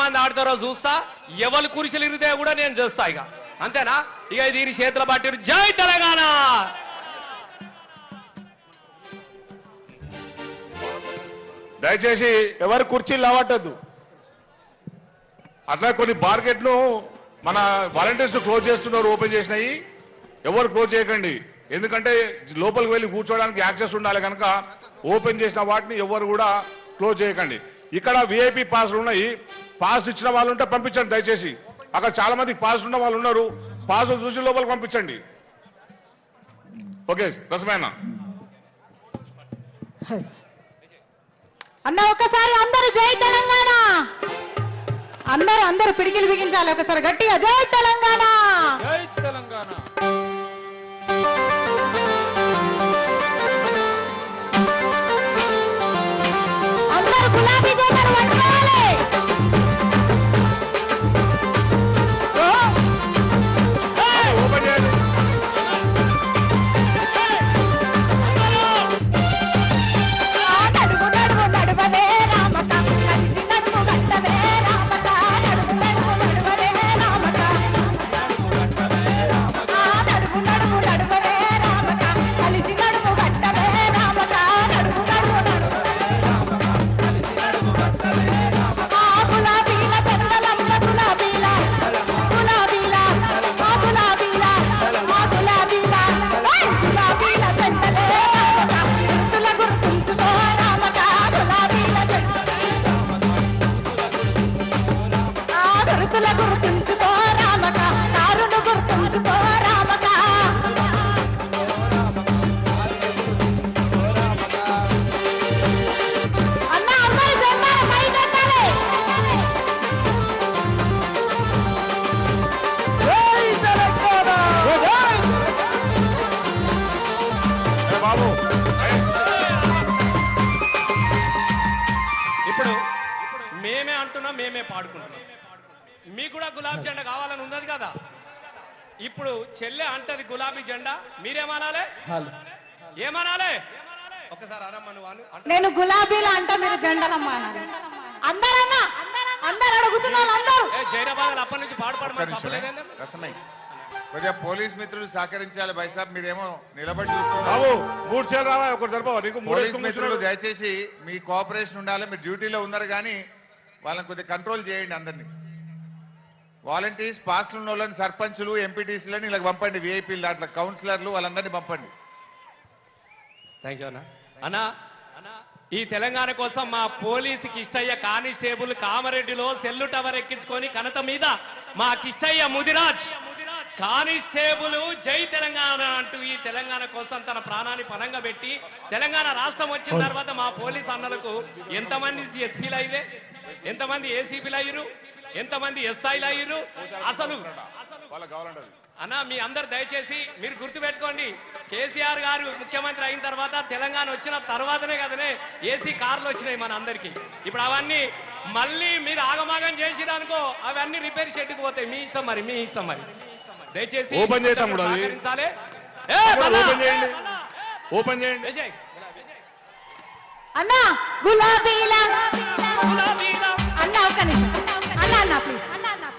ఎంతమంది ఆడతారో చూస్తా. ఎవరు కురిసెలు ఇరితే కూడా నేను చేస్తా ఇక. అంతేనా? ఇక దీని చేతుల పట్టి జై తెలంగాణ! దయచేసి ఎవరు కుర్చీలు లావట్టద్దు. అట్లా కొన్ని మార్కెట్లు మన వాలంటీర్స్ క్లోజ్ చేస్తున్నారు ఓపెన్ చేసినాయి. ఎవరు క్లోజ్ చేయకండి. ఎందుకంటే లోపలికి వెళ్ళి కూర్చోవడానికి యాక్సెస్ ఉండాలి కనుక ఓపెన్ చేసిన వాటిని ఎవరు కూడా క్లోజ్ చేయకండి. ఇక్కడ విఐపి పాస్లు ఉన్నాయి. పాస్ ఇచ్చిన వాళ్ళు ఉంటే పంపించండి దయచేసి. అక్కడ చాలా మంది పాస్ ఉన్న వాళ్ళు ఉన్నారు. పాస్ చూసి లోపలికి పంపించండి. ఓకే రసమైన అన్న ఒకసారి అందరూ జై తెలంగాణ! అందరూ అందరూ పిడికిలు బిగించాలి ఒకసారి గట్టిగా. జై తెలంగాణ! జై తెలంగాణ! అందరూ గులాబీ జెండాలు గుర్తుల గుర్తుంచుకో రామక కారును గుర్తుంచుకో రామక. ఇప్పుడు మేమే అంటున్నాం మేమే పాడుకుంటున్నాం. మీకు కూడా గులాబీ జెండా కావాలని ఉన్నది కదా? ఇప్పుడు చెల్లె అంటది గులాబీ జెండా. మీరేమనాలే? ఏమనాలే? ఒకసారి అనమ్మ నువ్వు నేను గులాబీలు అంట మీరు జెండలమ్మా అన్నారు. అందరన్నా అందరు అడుగుతున్న వాళ్ళు అందరూ. ఏ జైరాబాద్ అప్పటి నుంచి కొద్దిగా పోలీస్ మిత్రులు సహకరించాలి బైసాబ్ మీరేమో నిలబడి చూస్తున్నారు. బాబు మూడు చేయాలి రావా ఒకటి మూడు పోలీస్ మిత్రులు. దయచేసి మీ కోఆపరేషన్ ఉండాలి మీరు డ్యూటీలో ఉన్నారు కానీ వాళ్ళని కొద్దిగా కంట్రోల్ చేయండి అందరినీ. వాలంటీర్స్ పాస్లు ఉన్న వాళ్ళని సర్పంచులు ఎంపీటీసీలని ఇలా పంపండి. విఐపీలు దాంట్లో కౌన్సిలర్లు వాళ్ళందరినీ పంపండి. థ్యాంక్ యూ అన్న. అన్నా ఈ తెలంగాణ కోసం మా పోలీసు కిష్టయ్య కానిస్టేబుల్ కామరెడ్డిలో సెల్లు టవర్ ఎక్కించుకొని కనత మీద మా కిష్టయ్య ముదిరాజ్. కానిస్టేబుల్ జై తెలంగాణ అంటూ ఈ తెలంగాణ కోసం తన ప్రాణాన్ని పనంగా పెట్టి తెలంగాణ రాష్ట్రం వచ్చిన తర్వాత మా పోలీస్ అన్నలకు ఎంతమంది ఎస్పీలు అయ్యే? ఎంతమంది ఏసీపీలు అయ్యారు ఎంతమంది ఎస్ఐలు అయ్యారు అసలు. అన్న మీ అందరు దయచేసి మీరు గుర్తుపెట్టుకోండి కేసీఆర్ గారు ముఖ్యమంత్రి అయిన తర్వాత తెలంగాణ వచ్చిన తర్వాతనే కదనే ఏసీ కార్లు వచ్చినాయి మన అందరికి ఇప్పుడు అవన్నీ మళ్ళీ మీరు ఆగమాగం చేసిరనుకో అవన్నీ రిపేర్ షెడ్కి పోతాయి మీ ఇష్టం మరి మీ ఇష్టం మరి దయచేసి ఓపెన్ చేయి తమ్ముడు అది. సహకరించాలి. ఏ, తమ్ముడు మళ్ళా. ఓపెన్ చేయండి ఓపెన్ చేయండి విజయ్. అన్న గులాబీల. అన్న ఒక్క నిమిషం అన్న ప్లీజ్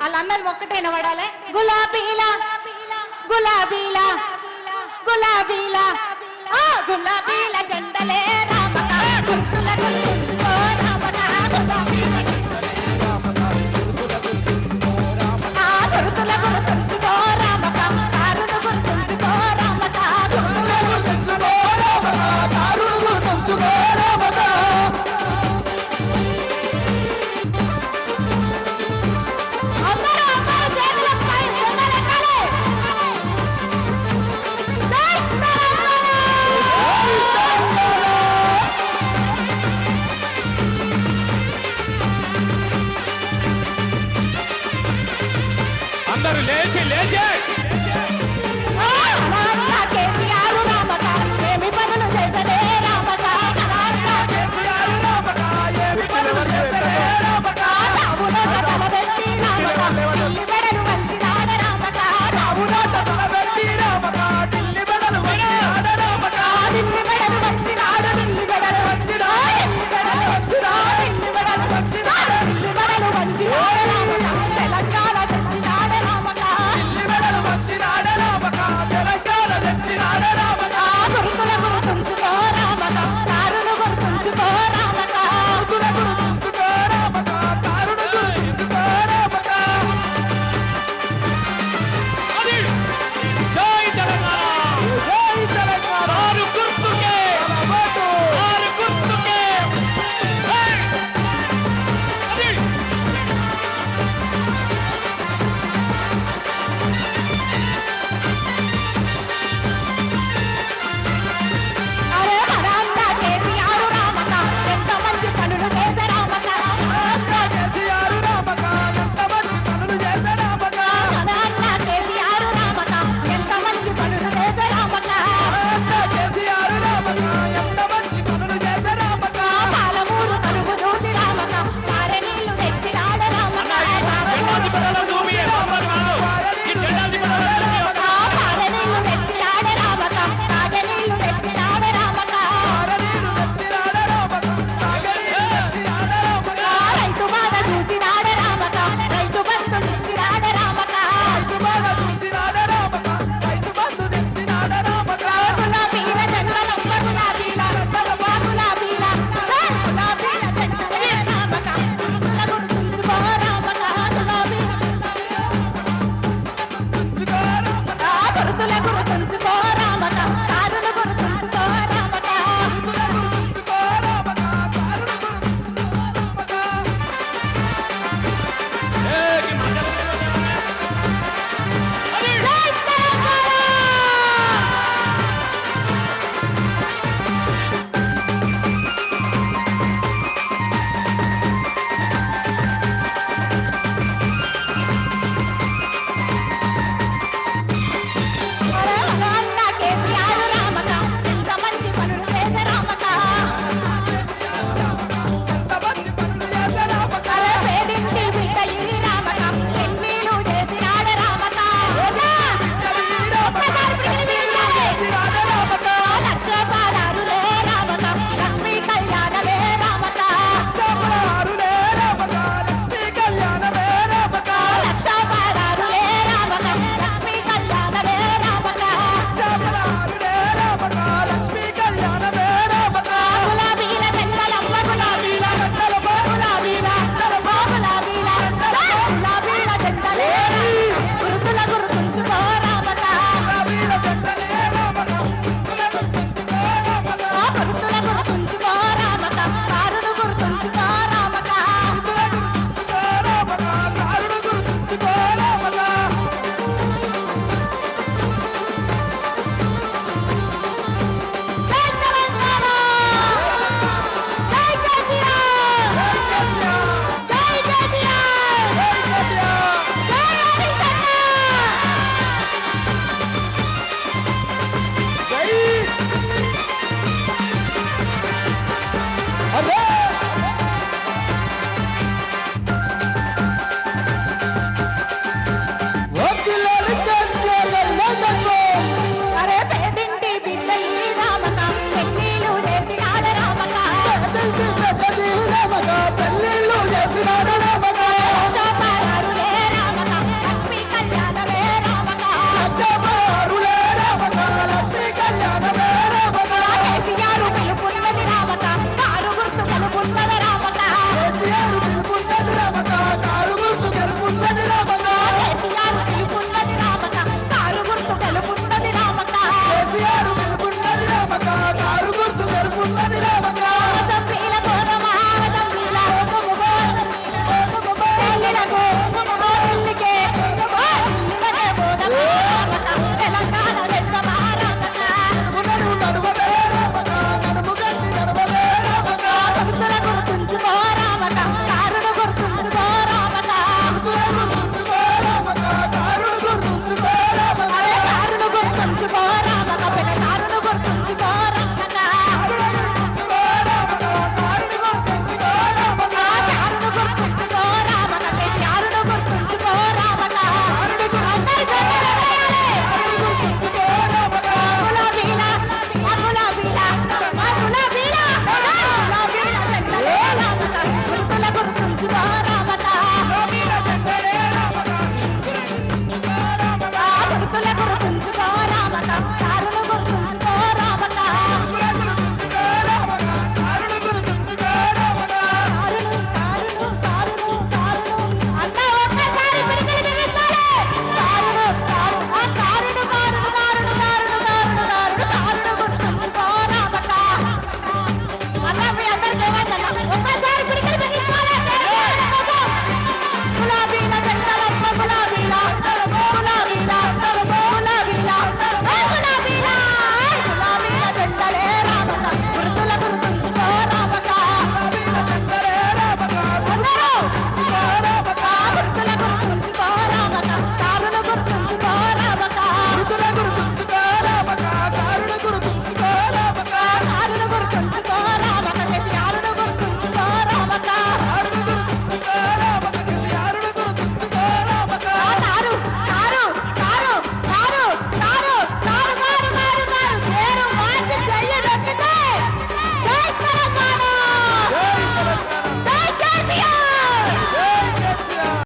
వాళ్ళ అన్నది ఒక్కటే వినబడాలి. గులాబీల. గులాబీలా. గులాబీలా. గులాబీల